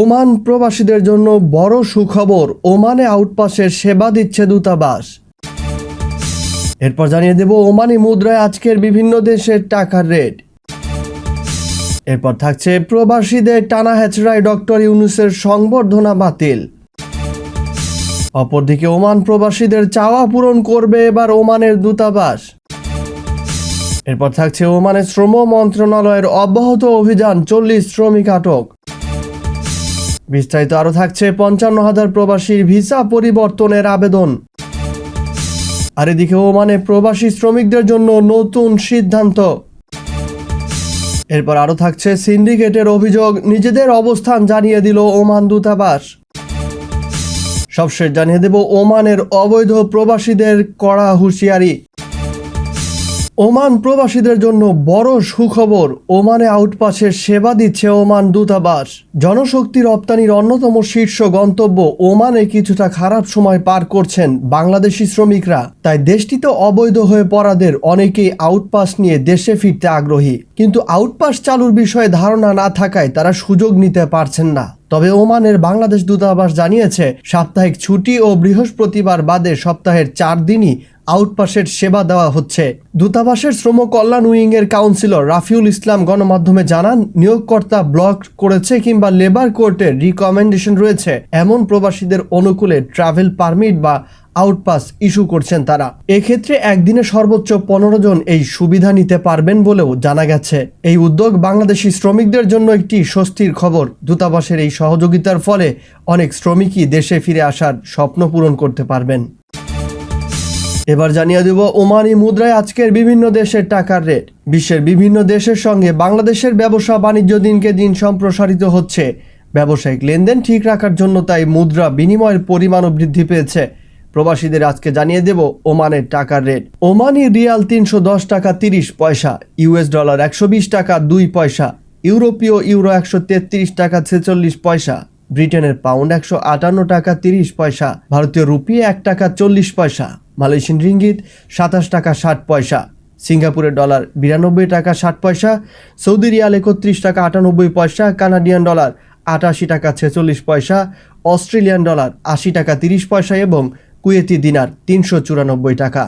Oman প্রবাসীদের জন্য বড় সুখবর, ওমানে আউটপাসের সেবা দিচ্ছে দূতাবাস। এরপর জানিয়ে দেব, ওমানি মুদ্রায় আজকের বিভিন্ন দেশের টাকার রেট। এরপর থাকছে, প্রবাসীদের টানা হেচড়ায় ডক্টর ইউনুসের সংবর্ধনা বাতিল। অপরদিকে, ওমান প্রবাসীদের চাওয়া পূরণ করবে এবার ওমানের দূতাবাস। এরপর থাকছে ওমানের শ্রম মন্ত্রণালয়ের অব্যাহত অভিযান, চল্লিশ শ্রমিক আটক। বিস্তারিত আরও থাকছে পঞ্চান্ন হাজার প্রবাসীর ভিসা পরিবর্তনের আবেদন। আর এদিকে ওমানে প্রবাসী শ্রমিকদের জন্য নতুন সিদ্ধান্ত। এরপর আরও থাকছে সিন্ডিকেটের অভিযোগ, নিজেদের অবস্থান জানিয়ে দিল ওমান দূতাবাস। সবশেষ জানিয়ে দেব ওমানের অবৈধ প্রবাসীদের কড়া হুঁশিয়ারি। ওমান প্রবাসীদের জন্য বড় সুখবর। ওমানে আউটপাসের সেবা দিচ্ছে ওমান দূতাবাস। জনশক্তি রপ্তানির অন্যতম শীর্ষ গন্তব্য ওমানে কিছুটা খারাপ সময় পার করছেন বাংলাদেশি শ্রমিকরা। তাই দেশটিতে অবৈধ হয়ে পড়াদের অনেকেই আউটপাস নিয়ে দেশে ফিরতে আগ্রহী। কিন্তু আউটপাস চালুর বিষয়ে ধারণা না থাকায় তারা সুযোগ নিতে পারছেন না। তবে ওমানের বাংলাদেশ দূতাবাস জানিয়েছে, সাপ্তাহিক ছুটি ও বৃহস্পতিবার বাদে সপ্তাহের চার দিনই আউটপাসের সেবা দেওয়া হচ্ছে। দূতাবাসের শ্রম কল্যাণ উইংয়ের কাউন্সিলর রাফিউল ইসলাম গণমাধ্যমে জানান, নিয়োগকর্তা ব্লক করেছে কিংবা লেবার কোর্টের রিকমেন্ডেশন রয়েছে, এমন প্রবাসীদের অনুকূলে ট্রাভেল পারমিট বা আউটপাস ইস্যু করছেন তারা। এক্ষেত্রে একদিনে সর্বোচ্চ পনেরো জন এই সুবিধা নিতে পারবেন বলেও জানা গেছে। এই উদ্যোগ বাংলাদেশি শ্রমিকদের জন্য একটি স্বস্তির খবর। দূতাবাসের এই সহযোগিতার ফলে অনেক শ্রমিকই দেশে ফিরে আসার স্বপ্ন পূরণ করতে পারবেন। এবার জানিয়ে দেব, ওমানি মুদ্রায় আজকের বিভিন্ন দেশের টাকার রেট। বিশ্বের বিভিন্ন দেশের সঙ্গে বাংলাদেশের ব্যবসা বাণিজ্য দিনকে দিন সম্প্রসারিত হচ্ছে। ব্যবসায়িক লেনদেন ঠিক রাখার জন্য তাই মুদ্রা বিনিময়ের পরিমাণও বৃদ্ধি পেয়েছে। প্রবাসীদের আজকে জানিয়ে দেব, ওমানের টাকার রেট। ওমানি রিয়াল তিনশো দশ টাকা তিরিশ পয়সা, ইউএস ডলার একশো বিশ টাকা দুই পয়সা, ইউরোপীয় ইউরো একশো তেত্রিশ টাকা ছেচল্লিশ পয়সা, ব্রিটেনের পাউন্ড একশো আটান্ন টাকা তিরিশ পয়সা, ভারতীয় রুপি এক টাকা চল্লিশ পয়সা। মালয়েশিয়ান রিঙ্গিত, সাতাশ টাকা ষাট পয়সা। সিঙ্গাপুরের ডলার বিরানব্বই টাকা ষাট পয়সা। সৌদি রিয়াল একত্রিশ টাকা আটানব্বই পয়সা। কানাডিয়ান ডলার আটাশি টাকা ছেচল্লিশ পয়সা। অস্ট্রেলিয়ান ডলার আশি টাকা তিরিশ পয়সা এবং কুয়েতি দিনার তিনশো চুরানব্বই টাকা।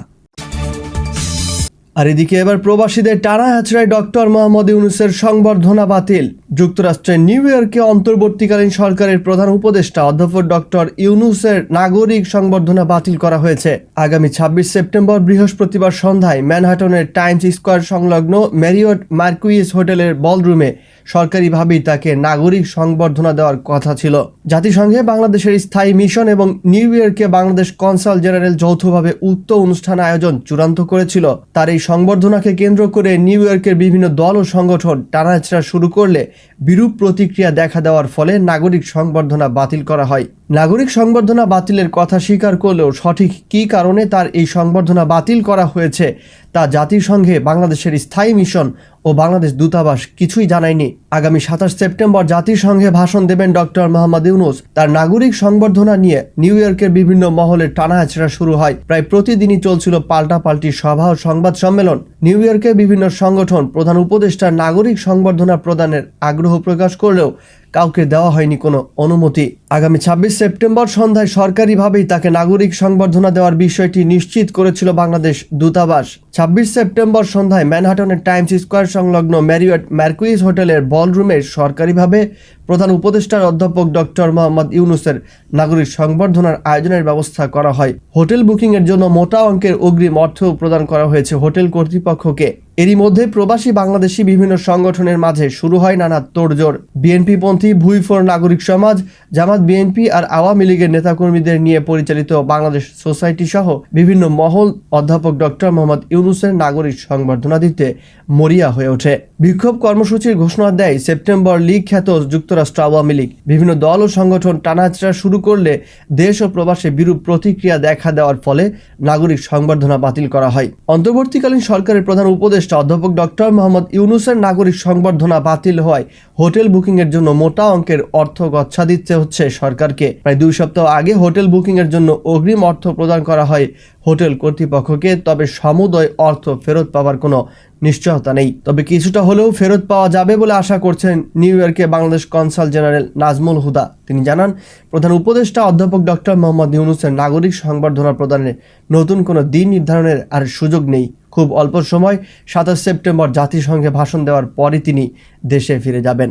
আর এদিকে এবার প্রবাসীদের টানা হাচড়ায় ডক্টর মোহাম্মদ ইউনুসের সংবর্ধনা বাতিল। যুক্তরাষ্ট্রের নিউ ইয়র্কে অন্তর্বর্তীকালীন সরকারের প্রধান উপদেষ্টা অধ্যাপক ডক্টর ইউনুসের নাগরিক সংবর্ধনা বাতিল করা হয়েছে। আগামী ছাব্বিশ সেপ্টেম্বর বৃহস্পতিবার সন্ধ্যায় ম্যানহাটনের টাইমস স্কোয়ার সংলগ্ন ম্যারিয়ট মার্কুইস হোটেলের বলরুমে সরকারিভাবেই তাকে নাগরিক সংবর্ধনা দেওয়ার কথা ছিল। জাতিসংঘে বাংলাদেশের স্থায়ী মিশন এবং নিউ ইয়র্কে বাংলাদেশ কনসাল জেনারেল যৌথভাবে উক্ত অনুষ্ঠান আয়োজন চূড়ান্ত করেছিল। তার এই সংবর্ধনাকে কেন্দ্র করে নিউ ইয়র্কের বিভিন্ন দল ও সংগঠন টানাচড়া শুরু করলে বিরূপ প্রতিক্রিয়া দেখা দেওয়ার ফলে নাগরিক সংবর্ধনা বাতিল করা হয়। নাগরিক সংবর্ধনা বাতিলের কথা স্বীকার করলেও সঠিক কি কারণে তার এই সংবর্ধনা বাতিল করা হয়েছে তা জাতিসংঘে বাংলাদেশের স্থায়ী মিশন ও বাংলাদেশ দূতাবাস কিছুই জানায়নি। আগামী সাতাশ সেপ্টেম্বর জাতিসংঘে ভাষণ দেবেন ডক্টর মোহাম্মদ ইউনুস। তার নাগরিক সংবর্ধনা নিয়ে নিউ ইয়র্কের বিভিন্ন মহলে টানাহাচড়া শুরু হয়। প্রায় প্রতিদিনই চলছিল পাল্টাপাল্টি সভা ও সংবাদ সম্মেলন। নিউ ইয়র্কের বিভিন্ন সংগঠন প্রধান উপদেষ্টার নাগরিক সংবর্ধনা প্রদানের আগ্রহ প্রকাশ করলেও কাউকে দেওয়া হয়নি কোনো অনুমতি। আগামী ছাব্বিশ সেপ্টেম্বর সন্ধ্যায় সরকারিভাবেই তাকে নাগরিক সংবর্ধনা দেওয়ার বিষয়টি নিশ্চিত করেছিল বাংলাদেশ দূতাবাস। ছাব্বিশ সেপ্টেম্বর সন্ধ্যায় ম্যানহাটনের টাইমস স্কোয়ার সংলগ্ন ম্যারিওয়েট ম্যারকুইজ হোটেলের বলরুমে সরকারিভাবে প্রধান উপদেষ্টার অধ্যাপক ডক্টর মোহাম্মদ ইউনুসের নাগরিক সংবর্ধনার আয়োজনের ব্যবস্থা করা হয়। হোটেল বুকিংয়ের জন্য মোটা অঙ্কের অগ্রিম অর্থ প্রদান করা হয়েছে হোটেল কর্তৃপক্ষকে। এরই মধ্যে প্রবাসী বাংলাদেশি বিভিন্ন সংগঠনের মাঝে শুরু হয় নানা তোড়জোড়। বিএনপিপন্থী ভুইফোর নাগরিক সমাজ, জামাত বিএনপি আর আওয়ামী লীগের নেতাকর্মীদের নিয়ে পরিচালিত বাংলাদেশ সোসাইটি সহ বিভিন্ন মহল অধ্যাপক ডক্টর মোহাম্মদ ইউনুসের নাগরিক সংবর্ধনা দিতে মরিয়া হয়ে ওঠে। বিক্ষোভ কর্মসূচির ঘোষণা দেয় সেপ্টেম্বর লীগ খ্যাত যুক্তরাষ্ট্র আওয়ামী লীগ। বিভিন্ন দল ও সংগঠন টানাচড়া শুরু করলে দেশ ও প্রবাসে বিরূপ প্রতিক্রিয়া দেখা দেওয়ার ফলে নাগরিক সংবর্ধনা বাতিল করা হয়। অন্তর্বর্তীকালীন সরকারের প্রধান উপদেষ্টা অধ্যাপক ডক্টর মোহাম্মদ ইউনুসের নাগরিক সংবর্ধনা বাতিল হওয়ায় হোটেল বুকিংয়ের জন্য মোটা অঙ্কের অর্থ গচ্ছা দিতে হচ্ছে সরকারকে। প্রায় দুই সপ্তাহ আগে হোটেল বুকিংয়ের জন্য অগ্রিম অর্থ প্রদান করা হয় হোটেল কর্তৃপক্ষকে, তবে সমুদয় অর্থ ফেরত পাওয়ার কোনো নিশ্চয়তা নেই। তবে কিছুটা হলেও ফেরত পাওয়া যাবে বলে আশা করছেন নিউ ইয়র্কে বাংলাদেশ কনসাল জেনারেল নাজমুল হুদা। তিনি জানান, প্রধান উপদেষ্টা অধ্যাপক ডক্টর মোহাম্মদ ইউনুসের নাগরিক সংবর্ধনা প্রদানের নতুন কোনো দিন নির্ধারণের আর সুযোগ নেই। খুব অল্প সময়, সাতাশ সেপ্টেম্বর জাতিসংঘে ভাষণ দেওয়ার পরই তিনি দেশে ফিরে যাবেন।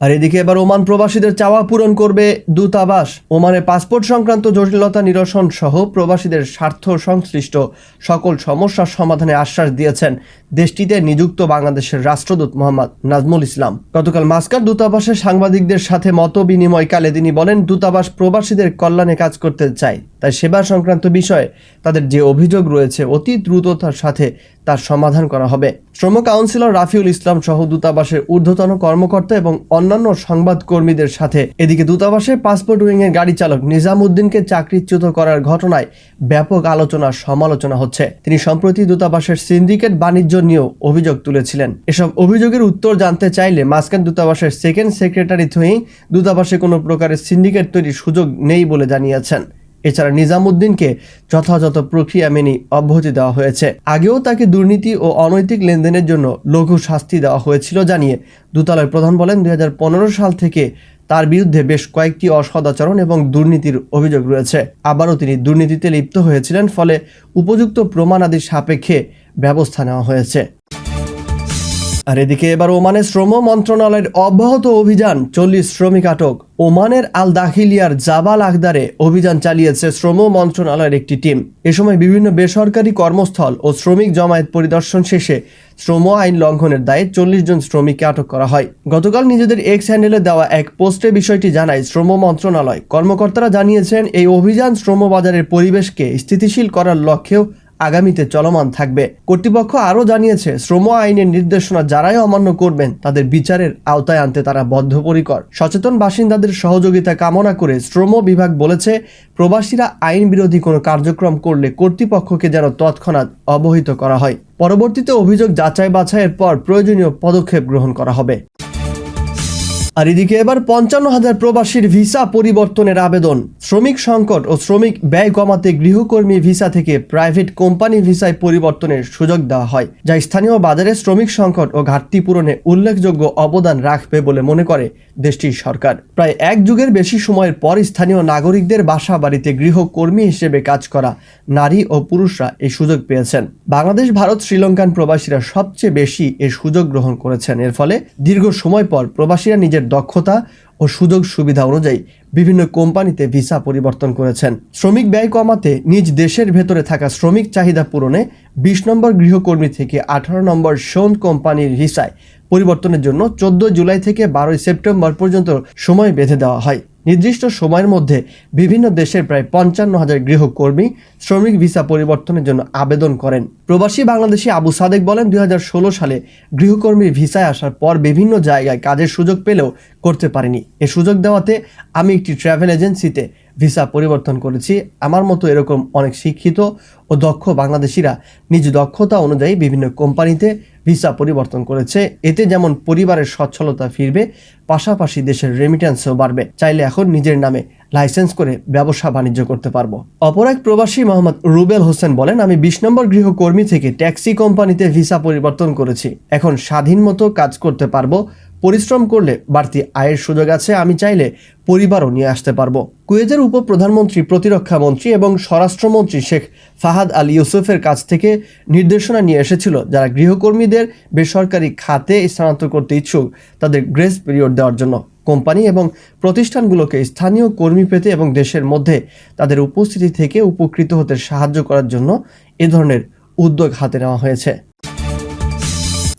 আর এদিকে এবার ওমান প্রবাসীদের চাওয়া পূরণ করবে দূতাবাস। ওমানে পাসপোর্ট সংক্রান্ত জটিলতা নিরসন সহ প্রবাসীদের স্বার্থ সংশ্লিষ্ট সকল সমস্যার সমাধানে আশ্বাস দিয়েছেন দেশটিতে নিযুক্ত বাংলাদেশের রাষ্ট্রদূত মোহাম্মদ নাজমুল ইসলাম। গতকাল মাস্কার দূতাবাসে সাংবাদিকদের সাথে মত বিনিময়কালে তিনি বলেন, দূতাবাস প্রবাসীদের কল্যাণে কাজ করতে চায়, তাই সেবা সংক্রান্ত বিষয়ে তাদের যে অভিযোগ রয়েছে, অতি দ্রুততার সাথে তার সমাধান করা হবে। শ্রম কাউন্সিলর রাফিউল ইসলাম সহ দূতাবাসের ঊর্ধ্বতন কর্মকর্তা এবং অন্যান্য সংবাদকর্মীদের সাথে এদিকে দূতাবাসের পাসপোর্ট উইং এর গাড়ি চালক নিজামুদ্দিনকে চাকরিচ্যুত করার ঘটনায় ব্যাপক আলোচনা সমালোচনা হচ্ছে। তিনি সম্প্রতি দূতাবাসের সিন্ডিকেট বাণিজ্য নিয়েও অভিযোগ তুলেছিলেন। এসব অভিযোগের উত্তর জানতে চাইলে মাস্কান দূতাবাসের সেকেন্ড সেক্রেটারি থুই দূতাবাসে কোনো প্রকারের সিন্ডিকেট তৈরির সুযোগ নেই বলে জানিয়েছেন। এছাড়া নিজামুদ্দিনকে যথাযথ প্রক্রিয়া মেনে অব্যাহতি দেওয়া হয়েছে। আগেও তাকে দুর্নীতি ও অনৈতিক লেনদেনের জন্য লঘু শাস্তি দেওয়া হয়েছিল জানিয়ে দূতালয় প্রধান বলেন, দুই হাজার পনেরো সাল থেকে তার বিরুদ্ধে বেশ কয়েকটি অসদাচরণ এবং দুর্নীতির অভিযোগ রয়েছে। আবারও তিনি দুর্নীতিতে লিপ্ত হয়েছিলেন, ফলে উপযুক্ত প্রমাণাদির সাপেক্ষে ব্যবস্থা নেওয়া হয়েছে। আর এদিকে এবার ওমানের শ্রম মন্ত্রণালয়ের অব্যাহত অভিযান চল্লিশ শ্রমিক আটক। ওমানের আল দাখিলিয়ার জাবাল আখদারে অভিযান চালিয়েছে শ্রম মন্ত্রণালয়ের একটি টিম। এ সময় বিভিন্ন বেসরকারি কর্মস্থল ও শ্রমিক জমায়েত পরিদর্শন শেষে শ্রম আইন লঙ্ঘনের দায়ে চল্লিশ জন শ্রমিককে আটক করা হয়। গতকাল নিজেদের এক্স হ্যান্ডেলে দেওয়া এক পোস্টে বিষয়টি জানায় শ্রম মন্ত্রণালয়। কর্মকর্তারা জানিয়েছেন, এই অভিযান শ্রম বাজারের পরিবেশকে স্থিতিশীল করার লক্ষ্যেও আগামীতে চলমান থাকবে। কর্তৃপক্ষ আরও জানিয়েছে, শ্রম আইনের নির্দেশনা যারাই অমান্য করবেন, তাদের বিচারের আওতায় আনতে তারা বদ্ধপরিকর। সচেতন বাসিন্দাদের সহযোগিতা কামনা করে শ্রম বিভাগ বলেছে, প্রবাসীরা আইন বিরোধী কোনো কার্যক্রম করলে কর্তৃপক্ষকে যেন তৎক্ষণাৎ অবহিত করা হয়। পরবর্তীতে অভিযোগ যাচাই বাছাইয়ের পর প্রয়োজনীয় পদক্ষেপ গ্রহণ করা হবে। আর এদিকে এবার পঞ্চান্ন হাজার প্রবাসীর ভিসা পরিবর্তনের আবেদন। শ্রমিক সংকট ও শ্রমিক ব্যয় কমাতে গৃহকর্মী ভিসা থেকে প্রাইভেট কোম্পানি ভিসায় পরিবর্তনের সুযোগ দেওয়া হয়, যা স্থানীয় বাজারে শ্রমিক সংকট ও ঘাটতি পূরণে উল্লেখযোগ্য অবদান রাখবে বলে মনে করে দেশটির সরকার। প্রায় এক যুগের বেশি সময়ের পর স্থানীয় নাগরিকদের বাসা বাড়িতে গৃহকর্মী হিসেবে কাজ করা নারী ও পুরুষরা এই সুযোগ পেয়েছেন। বাংলাদেশ, ভারত, শ্রীলঙ্কান প্রবাসীরা সবচেয়ে বেশি এর সুযোগ গ্রহণ করেছেন। এর ফলে দীর্ঘ সময় পর প্রবাসীরা নিজের দক্ষতা ও সুযোগ সুবিধা অনুযায়ী বিভিন্ন কোম্পানিতে ভিসা পরিবর্তন করেছেন। শ্রমিক ব্যয় কমাতে নিজ দেশের ভেতরে থাকা শ্রমিক চাহিদা পূরণে বিশ নম্বর গৃহকর্মী থেকে আঠারো নম্বর সোন কোম্পানির ভিসায় পরিবর্তনের জন্য চোদ্দ জুলাই থেকে বারোই সেপ্টেম্বর পর্যন্ত সময় বেঁধে দেওয়া হয়। নির্দিষ্ট সময়ের মধ্যে বিভিন্ন দেশের প্রায় পঞ্চান্ন হাজার গৃহকর্মী শ্রমিক ভিসা পরিবর্তনের জন্য আবেদন করেন। প্রবাসী বাংলাদেশি আবু সাদেক বলেন, দুই হাজার ষোলো সালে গৃহকর্মীর ভিসায় আসার পর বিভিন্ন জায়গায় কাজের সুযোগ পেলেও করতে পারিনি। এ সুযোগ দেওয়াতে আমি একটি ট্রাভেল এজেন্সিতে ভিসা পরিবর্তন করেছি। আমার মতো এরকম অনেক শিক্ষিত ও দক্ষ বাংলাদেশিরা নিজ দক্ষতা অনুযায়ী বিভিন্ন কোম্পানিতে ভিসা পরিবর্তন করেছে। এতে যেমন পরিবারের সচ্ছলতা ফিরবে, পাশাপাশি দেশের রেমিটেন্সও বাড়বে। চাইলে এখন নিজের নামে লাইসেন্স করে ব্যবসা বাণিজ্য করতে পারব। অপর এক প্রবাসী মোহাম্মদ রুবেল হোসেন বলেন, আমি বিশ নম্বর গৃহকর্মী থেকে ট্যাক্সি কোম্পানিতে ভিসা পরিবর্তন করেছি। এখন স্বাধীন মতো কাজ করতে পারব পরিশ্রম করলে বাড়তি আয়ের সুযোগ আছে, আমি চাইলে পরিবারও নিয়ে আসতে পারব। কুয়েতের উপপ্রধানমন্ত্রী, প্রতিরক্ষা মন্ত্রী এবং স্বরাষ্ট্রমন্ত্রী শেখ ফাহাদ আল ইউসুফের কাছ থেকে নির্দেশনা নিয়ে এসেছিল। যারা গৃহকর্মীদের বেসরকারি খাতে স্থানান্তর করতে ইচ্ছুক, তাদের গ্রেস পিরিয়ড দেওয়ার জন্য কোম্পানি এবং প্রতিষ্ঠানগুলোকে স্থানীয় কর্মী পেতে এবং দেশের মধ্যে তাদের উপস্থিতি থেকে উপকৃত হতে সাহায্য করার জন্য এ ধরনের উদ্যোগ হাতে নেওয়া হয়েছে।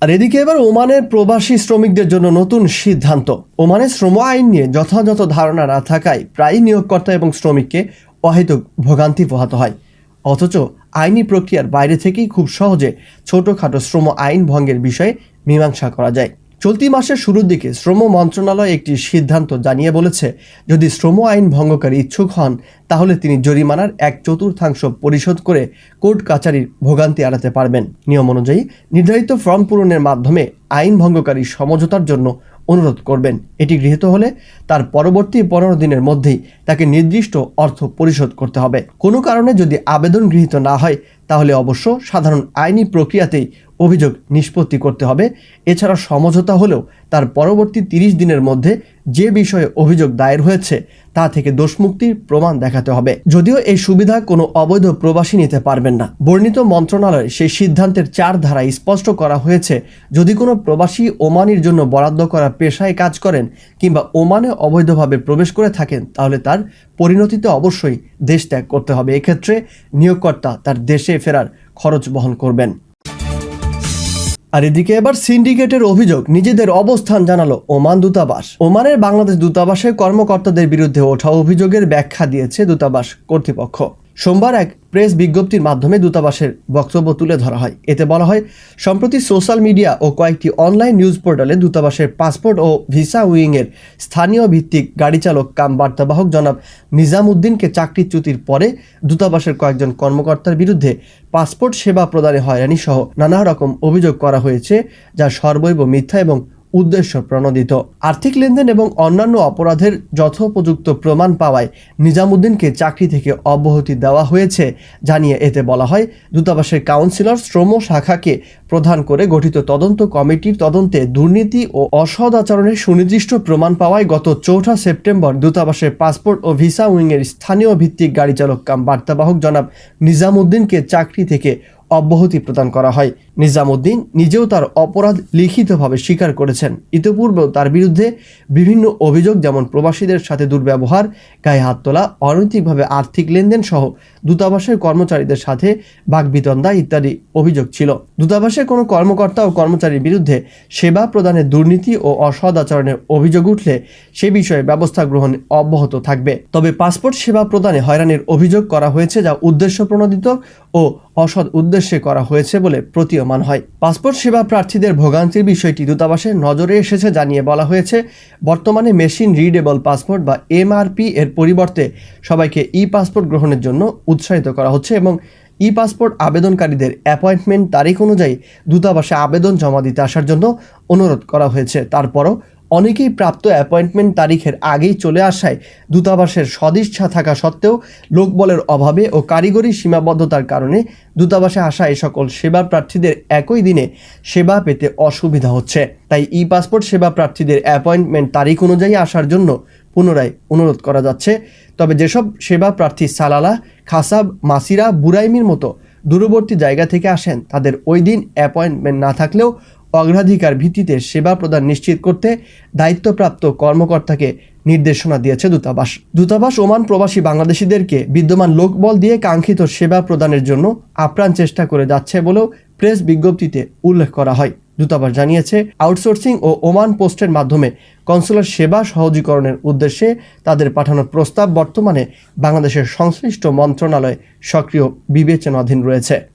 আর এদিকে এবার ওমানের প্রবাসী শ্রমিকদের জন্য নতুন সিদ্ধান্ত। ওমানের শ্রম আইন নিয়ে যথাযথ ধারণা না থাকায় প্রায় নিয়োগকর্তা এবং শ্রমিককে অহেতুক ভোগান্তি পোহাতে হয়। অথচ আইনি প্রক্রিয়ার বাইরে থেকেই খুব সহজে ছোটোখাটো শ্রম আইন ভঙ্গের বিষয়ে মীমাংসা করা যায়। চলতি মাসের শুরুর দিকে শ্রম মন্ত্রণালয় একটি সিদ্ধান্ত জানিয়ে বলেছে, যদি শ্রম আইন ভঙ্গকারী ইচ্ছুক হন, তাহলে তিনি জরিমানার এক চতুর্থাংশ পরিশোধ করে কোর্ট কাচারির ভোগান্তি এড়াতে পারবেন। নিয়ম অনুযায়ী, নির্ধারিত ফর্ম পূরণের মাধ্যমে আইন ভঙ্গকারী সমঝোতার জন্য অনুরোধ করবেন। এটি গৃহীত হলে তার পরবর্তী পনেরো দিনের মধ্যেই তাকে নির্দিষ্ট অর্থ পরিশোধ করতে হবে। কোনো কারণে যদি আবেদন গৃহীত না হয়, তাহলে অবশ্য সাধারণ আইনি প্রক্রিয়াতেই অভিযোগ নিষ্পত্তি করতে হবে। এছাড়া সমঝোতা হলেও তার পরবর্তী তিরিশ দিনের মধ্যে যে বিষয়ে অভিযোগ দায়ের হয়েছে তা থেকে দোষমুক্তির প্রমাণ দেখাতে হবে। যদিও এই সুবিধা কোনো অবৈধ প্রবাসী নিতে পারবেন না। বর্ণিত মন্ত্রণালয় সেই সিদ্ধান্তের চার ধারায় স্পষ্ট করা হয়েছে, যদি কোনো প্রবাসী ওমানির জন্য বরাদ্দ করা পেশায় কাজ করেন কিংবা ওমানে অবৈধভাবে প্রবেশ করে থাকেন, তাহলে তার পরিণতিতে অবশ্যই দেশ ত্যাগ করতে হবে। এক্ষেত্রে নিয়োগকর্তা তার দেশে ফেরার খরচ বহন করবেন। আর এদিকে এবার সিন্ডিকেটের অভিযোগ, নিজেদের অবস্থান জানালো ওমান দূতাবাস। ওমানের বাংলাদেশ দূতাবাসের কর্মকর্তাদের বিরুদ্ধে ওঠা অভিযোগের ব্যাখ্যা দিয়েছে দূতাবাস কর্তৃপক্ষ। সোমবার এক প্রেস বিজ্ঞপ্তির মাধ্যমে দূতাবাসের বক্তব্য তুলে ধরা হয়। এতে বলা হয়, সম্প্রতি সোশ্যাল মিডিয়া ও কয়েকটি অনলাইন নিউজ পোর্টালে দূতাবাসের পাসপোর্ট ও ভিসা উইংয়ের স্থানীয় ভিত্তিক গাড়ি চালক কাম বার্তাবাহক জনাব নিজামুদ্দিনকে চাকরিচ্যুতির পরে দূতাবাসের কয়েকজন কর্মকর্তার বিরুদ্ধে পাসপোর্ট সেবা প্রদানে হয়রানি সহ নানা রকম অভিযোগ করা হয়েছে, যা সর্বৈব মিথ্যা এবং উদ্দেশ্য প্রণোদিত। আর্থিক লেনদেন এবং অন্যান্য অপরাধের যথোপযুক্ত প্রমাণ পাওয়ায় নিজামুদ্দিনকে চাকরি থেকে অব্যাহতি দেওয়া হয়েছে। জানিয়ে এতে বলা হয়, দূতাবাসের কাউন্সিলর শ্রম শাখাকে প্রধান করে গঠিত তদন্ত কমিটির তদন্তে দুর্নীতি ও অসৎ আচরণের সুনির্দিষ্ট প্রমাণ পাওয়ায় গত চৌঠা সেপ্টেম্বর দূতাবাসের পাসপোর্ট ও ভিসা উইংয়ের স্থানীয় ভিত্তিক গাড়ি চালক কাম বার্তাবাহক জনাব নিজামুদ্দিনকে চাকরি থেকে অব্যাহতি প্রদান করা হয়। নিজামুদ্দিন নিজেও তার অপরাধ লিখিতভাবে স্বীকার করেছেন। ইতিপূর্বেও তার বিরুদ্ধে বিভিন্ন অভিযোগ, যেমন প্রবাসীদের সাথে দুর্ব্যবহার, গায়ে হাত তোলা, অনৈতিকভাবে আর্থিক লেনদেন সহ দূতাবাসের কর্মচারীদের সাথে বাগবিতন্দা ইত্যাদি অভিযোগ ছিল। দূতাবাসের কোনো কর্মকর্তা ও কর্মচারীর বিরুদ্ধে সেবা প্রদানের দুর্নীতি ও অসৎ আচরণের অভিযোগ উঠলে সে বিষয়ে ব্যবস্থা গ্রহণ অব্যাহত থাকবে। তবে পাসপোর্ট সেবা প্রদানে হয়রানির অভিযোগ করা হয়েছে, যা উদ্দেশ্য প্রণোদিত ও অসৎ উদ্দেশ্যে করা হয়েছে বলে প্রতীয়মান হয়। পাসপোর্ট সেবা প্রার্থীদের ভোগান্তির বিষয়টি দূতাবাসের নজরে এসেছে জানিয়ে বলা হয়েছে, বর্তমানে মেশিন রিডেবল পাসপোর্ট বা এমআরপি এর পরিবর্তে সবাইকে ই পাসপোর্ট গ্রহণের জন্য উৎসাহিত করা হচ্ছে এবং ই পাসপোর্ট আবেদনকারীদের অ্যাপয়েন্টমেন্ট তারিখ অনুযায়ী দূতাবাসে আবেদন জমা দিতে আসার জন্য অনুরোধ করা হয়েছে। তারপরও অনেকেই প্রাপ্ত অ্যাপয়েন্টমেন্ট তারিখের আগেই চলে আসায় দূতাবাসের সদিচ্ছা থাকা সত্ত্বেও লোকবলের অভাবে ও কারিগরি সীমাবদ্ধতার কারণে দূতাবাসে আসা এই সকল সেবা প্রার্থীদের একই দিনে সেবা পেতে অসুবিধা হচ্ছে। তাই ই পাসপোর্ট সেবা প্রার্থীদের অ্যাপয়েন্টমেন্ট তারিখ অনুযায়ী আসার জন্য পুনরায় অনুরোধ করা যাচ্ছে। তবে যেসব সেবা প্রার্থী সালালা, খাসাব, মাসিরা, বুরাইমির মতো দূরবর্তী জায়গা থেকে আসেন, তাদের ওই দিন অ্যাপয়েন্টমেন্ট না থাকলেও অগ্রাধিকার ভিত্তিতে সেবা প্রদান নিশ্চিত করতে দায়িত্বপ্রাপ্ত কর্মকর্তাকে নির্দেশনা দিয়েছে দূতাবাস। দূতাবাস ওমান প্রবাসী বাংলাদেশিদেরকে বিদ্যমান লোকবল দিয়ে কাঙ্ক্ষিত সেবা প্রদানের জন্য আপ্রাণ চেষ্টা করে যাচ্ছে বলেও প্রেস বিজ্ঞপ্তিতে উল্লেখ করা হয়। দূতাবাস জানিয়েছে, আউটসোর্সিং ও ওমান পোস্টের মাধ্যমে কনসুলার সেবা সহজীকরণের উদ্দেশ্যে তাদের পাঠানো প্রস্তাব বর্তমানে বাংলাদেশের সংশ্লিষ্ট মন্ত্রণালয় সক্রিয় বিবেচনাধীন রয়েছে।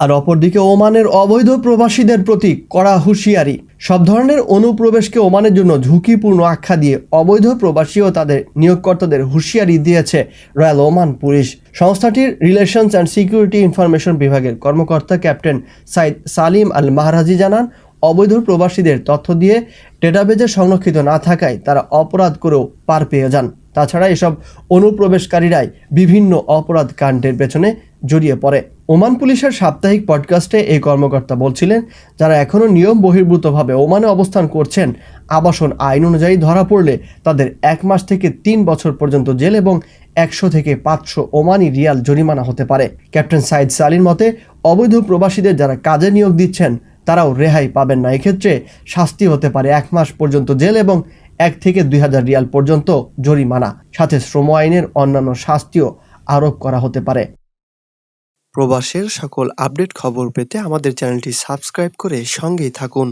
আর অপরদিকে ওমানের অবৈধ প্রবাসীদের প্রতি কড়া হুঁশিয়ারি। সব ধরনের অনুপ্রবেশকে ওমানের জন্য ঝুঁকিপূর্ণ আখ্যা দিয়ে অবৈধ প্রবাসী ও তাদের নিয়োগকর্তাদের হুঁশিয়ারি দিয়েছে রয়্যাল ওমান পুলিশ। সংস্থাটির রিলেশনস অ্যান্ড সিকিউরিটি ইনফরমেশন বিভাগের কর্মকর্তা captain Saeed Salim Al Maharaji জানান, অবৈধ প্রবাসীদের তথ্য দিয়ে ডেটাবেজে সংরক্ষিত না থাকায় তারা অপরাধ করেও পার পেয়ে যান। তাছাড়া এসব অনুপ্রবেশকারীরাই বিভিন্ন অপরাধ কাণ্ডের পেছনে জড়িয়ে পড়ে। ওমান পুলিশের সাপ্তাহিক পডকাস্টে এই কর্মকর্তা বলছিলেন, যারা এখনও নিয়ম বহির্ভূতভাবে ওমানে অবস্থান করছেন, আবাসন আইন অনুযায়ী ধরা পড়লে তাদের এক মাস থেকে তিন বছর পর্যন্ত জেল এবং একশো থেকে পাঁচশো ওমানি রিয়াল জরিমানা হতে পারে। ক্যাপ্টেন সাইদ সালির মতে, অবৈধ প্রবাসীদের যারা কাজে নিয়োগ দিচ্ছেন, তারাও রেহাই পাবেন না। এক্ষেত্রে শাস্তি হতে পারে এক মাস পর্যন্ত জেল এবং এক থেকে দুই হাজার রিয়াল পর্যন্ত জরিমানা। সাথে শ্রম আইনের অন্যান্য শাস্তিও আরোপ করা হতে পারে। প্রবাসের সকল আপডেট খবর পেতে আমাদের চ্যানেলটি সাবস্ক্রাইব করে সঙ্গেই থাকুন।